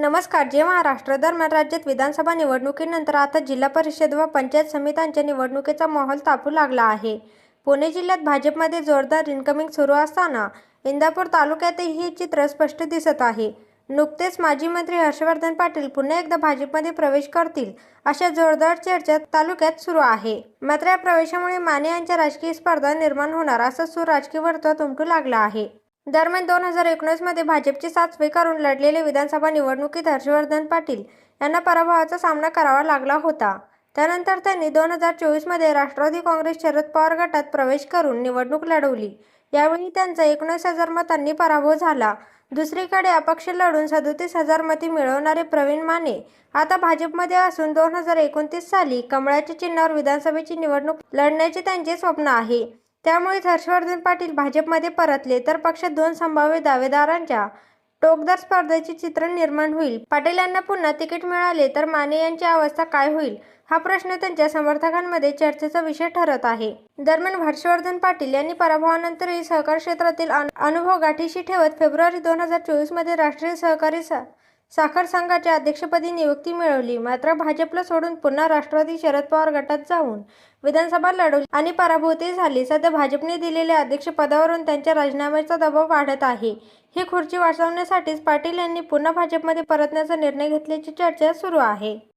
नमस्कार जेव्हा महाराष्ट्र दरम्यान राज्यात विधानसभा निवडणुकीनंतर आता जिल्हा परिषद व पंचायत समित्यांच्या निवडणुकीचा माहोल तापू लागला आहे. पुणे जिल्ह्यात भाजपमध्ये जोरदार इन्कमिंग सुरू असताना इंदापूर तालुक्यातही हे चित्र स्पष्ट दिसत आहे. नुकतेच माजी मंत्री हर्षवर्धन पाटील पुन्हा एकदा भाजपमध्ये प्रवेश करतील अशा जोरदार चर्चा तालुक्यात सुरू आहे. मात्र या प्रवेशामुळे माने यांच्या राजकीय स्पर्धा निर्माण होणार असा सूर राजकीय वर्तुळात उमटू लागला आहे. दरम्यान दोन हजार एकोणीसमध्ये भाजपची साथ स्वीकारून लढलेले विधानसभा निवडणुकीत हर्षवर्धन पाटील यांना पराभवाचा सामना करावा लागला होता. त्यानंतर त्यांनी दोन हजार चोवीसमध्ये राष्ट्रवादी काँग्रेस शरद पवार गटात प्रवेश करून निवडणूक लढवली. यावेळी त्यांचा एकोणीस हजार मतांनी पराभव झाला. दुसरीकडे अपक्ष लढून सदोतीस हजार मते मिळवणारे प्रवीण माने आता भाजपमध्ये असून दोन हजार एकोणतीस साली कमळाच्या चिन्हावर विधानसभेची निवडणूक लढण्याचे त्यांचे स्वप्न आहे. त्यामुळेच हर्षवर्धन पाटील भाजपमध्ये परतले तर पक्षात दोन संभाव्य दावेदारांच्या टोकदार स्पर्धेचे चित्र निर्माण होईल. पाटील यांना पुन्हा तिकीट मिळाले तर माने यांची अवस्था काय होईल हा प्रश्न त्यांच्या समर्थकांमध्ये चर्चेचा विषय ठरत आहे. दरम्यान हर्षवर्धन पाटील यांनी पराभवानंतरही सहकार क्षेत्रातील अनुभव गाठीशी ठेवत फेब्रुवारी दोन हजार चोवीसमध्ये राष्ट्रीय सहकारी स साखर संघाच्या अध्यक्षपदी नियुक्ती मिळवली. मात्र भाजपला सोडून पुन्हा राष्ट्रवादी शरद पवार गटात जाऊन विधानसभा लढवली आणि पराभूती झाली. सध्या भाजपने दिलेल्या अध्यक्षपदावरून त्यांच्या राजीनाम्याचा दबाव वाढत आहे. ही खुर्ची वाचवण्यासाठीच पाटील यांनी पुन्हा भाजपमध्ये परतण्याचा निर्णय घेतल्याची चर्चा सुरू आहे.